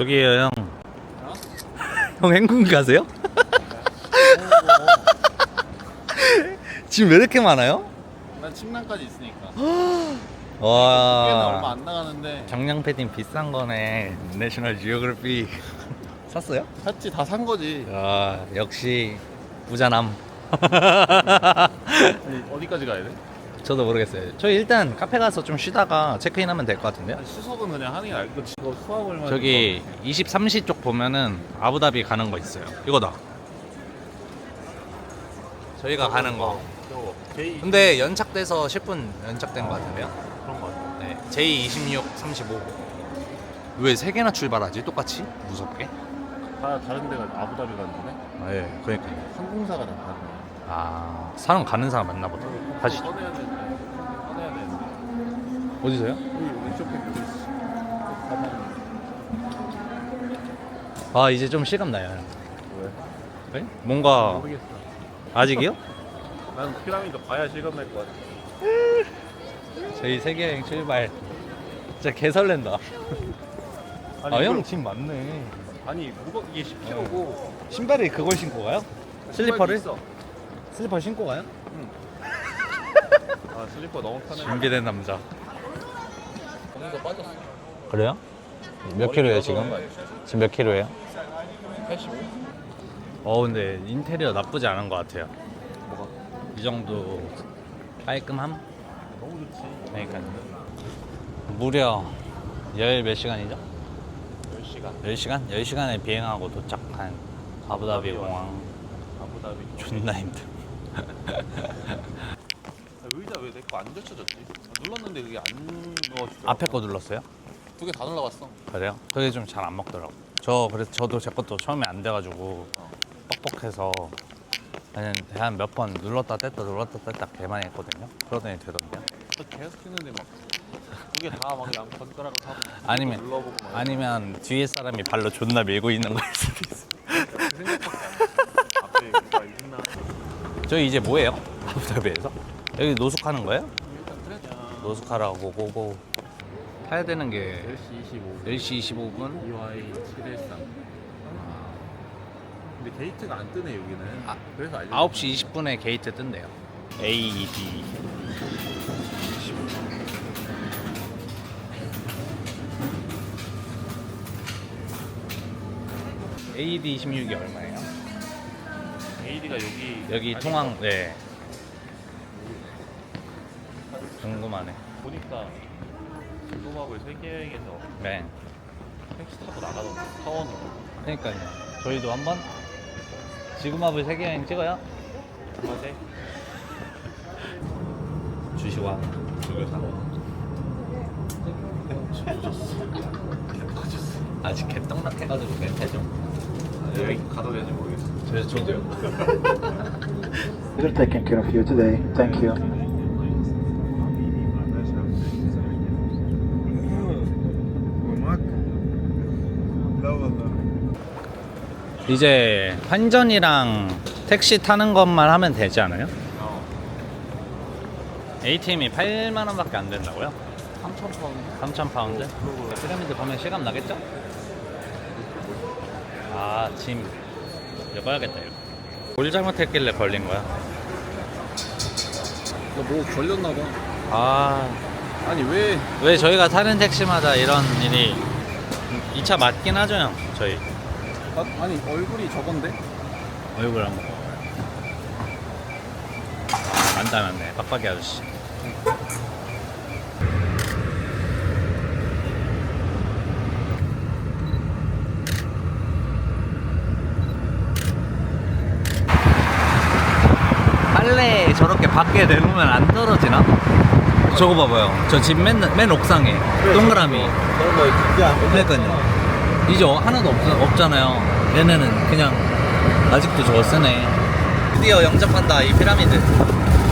여기에요 형. 형 행군 가세요? 지금 왜 이렇게 많아요? 난 침낭까지 있으니까. 아. 꽤나 얼마 와안 나가는데 정량 패딩 비싼 거네. 내셔널 지오그래피 샀어요? 샀지 다 산 거지. 아 역시 부자남. 어디까지 가야 돼? 저도 모르겠어요. 저희 일단 카페 가서 좀 쉬다가 체크인하면 될 것 같은데요. 수석은 그냥 하는 게 알고 이거 수학을 저기 23시 쪽 보면은 아부다비 가는 거 있어요. 이거다. 저희가 가는 거. J 근데 연착돼서 10분 연착된 것 같은데요. 그런 거 같아. 네. J26, 35. 왜 세 개나 출발하지? 똑같이? 무섭게? 다 다른 데가 아부다비 가는 거네. 아, 예. 그러니까. 항공사가 다 다른 거야. 아, 사람 가는 사람 맞나 보다. 다시. 꺼내야 되는데. 꺼내야 되는데. 어디서요? 여기 왼쪽 에 여기 있어. 가방 아, 이제 좀 실감 나요. 왜? 네? 뭔가 모르겠어. 아직이요? 난 피라미드 봐야 실감 날 것 같아. 저희 세계 여행 출발. 진짜 개 설렌다. 아니, 아, 형 이걸- 짐 많네. 아니 무거 이게 10kg고 신발에 그걸 신고 가요? 슬리퍼를? 있어. 슬리퍼 신고 가요? 아 슬리퍼 너무 편해. 준비된 남자. 거기서 빠졌어. 그래요? 몇 킬로예요 지금? 지금 몇 킬로예요? 85? 어 근데 인테리어 나쁘지 않은 것 같아요. 뭐가? 이 정도 깔끔함? 너무 좋지. 그러니까요. 무려 열 몇 시간이죠? 10시간. 10시간? 10시간에 비행하고 도착한 아부다비 공항 아부다비. 존나 힘들. 아, 의자 왜 내 거 안 젖혀졌지? 아, 눌렀는데 그게 안 넣어지더라고. 앞에 거 눌렀어요? 두개 다 눌러봤어. 그래요? 그게 좀 잘 안 먹더라고. 저 그래서 저도 제 것도 처음에 안 돼가지고 뻑뻑해서 한몇 번 눌렀다 뗐다 눌렀다 뗐다 개 많이 했거든요. 그러더니 되던데요. 또 계속 했는데 막 두개다막 그냥 젓가락을 하고 아니면 눌러보고 막 아니면 뒤에 사람이 발로 존나 밀고 있는 거일 수도 있어. 그 생각밖에 안 나. 앞에 뭐가 있나? 저희 이제 뭐예요? 아부다비에서? 여기 노숙하는 거예요? 일단. 노숙하라고 고고. 타야 되는 게 10시 25분. 10시 25분. EY 713. 근데 게이트가 안 뜨네 여기는. 아, 그래서 알려. 9시 20분에 게이트 뜬대요. AED. AED 26이 얼마예요? AD가 여기 여기 아니, 통항 네. 궁금하네. 보니까 중도마블 세계여행에서 네. 택시 타고 나가던데 타원으로. 그러니까요. 저희도 한번 지구마블 세계여행 찍어요. 맞아. 주시와 조교사. 아직 개떡락 해가지고 멘트 좀. 여기 가도 되는지 모르겠어. 저 저도요. They're taking care of you today. Thank you. 이제 환전이랑 택시 타는 것만 하면 되지 않아요? 어. ATM이 8만 원밖에 안 된다고요? 3천 파운드. 3천 파운드? 피라미드 보면 실감 나겠죠? 아, 짐. 이거 꺼야겠다, 이거. 뭘 잘못했길래 걸린 거야? 너뭐 걸렸나 봐. 아, 아니 왜? 왜 저희가 타는 택시마다 이런 일이 2차 맞긴 하죠, 형, 저희. 아, 아니 얼굴이 저건데? 얼굴 한번. 아, 안 닮았네, 빡빡이 아저씨. 빨래 저렇게 밖에 내놓으면 안 떨어지나? 저거 봐봐요. 저 집 맨, 맨 옥상에 동그라미. 그런 거 진짜 그러니까요. 이제 어- 하나도 없, 없잖아요. 얘네는 그냥 아직도 저거 쓰네. 드디어 영접한다 이 피라미드.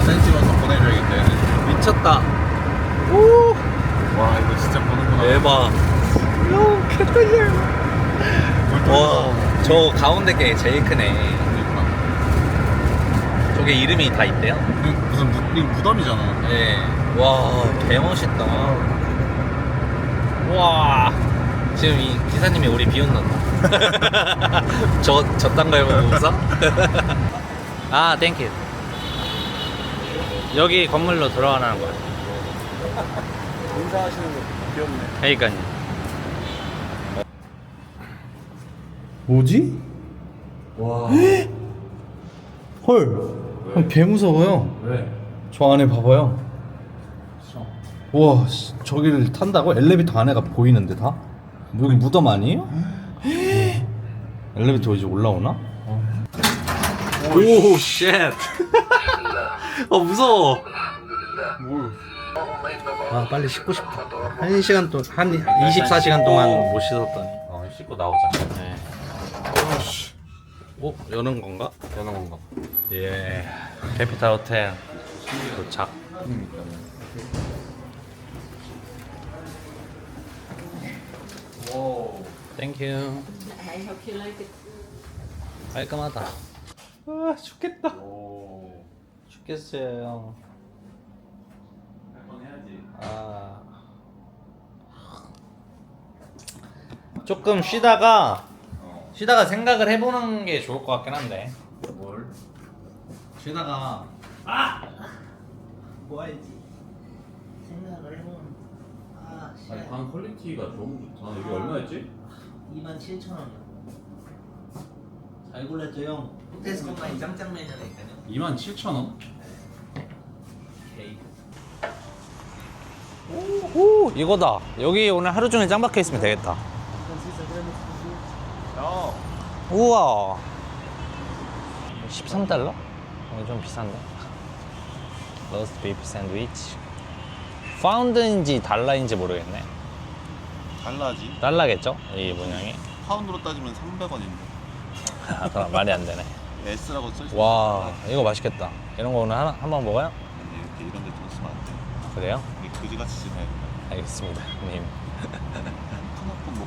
사진 찍어서 보내줘야겠다. 미쳤다. 와 이거 진짜 보는구나. 대박. 와, 저 가운데 게 제일 크네. 저게 이름이 다 있대요? 무슨 무, 이거 무덤이잖아. 예. 와, 개 멋있다. 와, 지금 이 기사님이 우리 비웃는다. 저 저딴 거 해보고 웃어? 아, 땡큐. 여기 건물로 들어가라는 거야. 인사하시는 거 귀엽네. 그러니까요. 뭐지? 와. 헐. 개 무서워요. 왜? 저 안에 봐봐요. 와, 씨, 저기를 탄다고? 엘리베이터 안에가 보이는데 다? 뭐 여기 무덤 아니에요? 엘리베이터 이제 올라오나? 오, 쉣. 어, 무서워. 아, 빨리 씻고 싶다. 한 시간 동, 한 24시간 동안 못 씻었더니. 어, 씻고 나오자. 네. 어, 여는 건가? 여는 건가? 예. 캐피탈 호텔 도착. 땡큐. I hope you like it. 깔끔하다. 아, 죽겠다. 죽겠어요. 아. 조금 쉬다가 쉬다가 생각을 해보는 게 좋을 것 같긴 한데. 뭘? 쉬다가 아! 뭐 하지? 생각을 해보면 아, 아니 방 퀄리티가 너무 좋다. 이게 얼마였지? 2만 7천 원이요. 잘 골랐죠 형. 호텔에서 것만 짱짱 매니아니까요. 2만 7천 원? 오, 이거다. 여기 오늘 하루 종일 짱 박혀 있으면 되겠다. 우와. 13달러? 이거 좀 비싼데. 로스트 비프 샌드위치. 파운드인지 달러인지 모르겠네. 달라지. 달러겠죠? 이 문양이. 파운드로 따지면 300원인데. 아, 그럼 말이 안 되네. S라고 써있어. 와, 이거 맛있겠다. 이런 거 오늘 하나, 한번 먹어요? 아니, 이렇게 이런 데돈 쓰면 안 돼. 그래요? 이게 그지같이 쓰면 알겠습니다, 님. 큰 아픔 못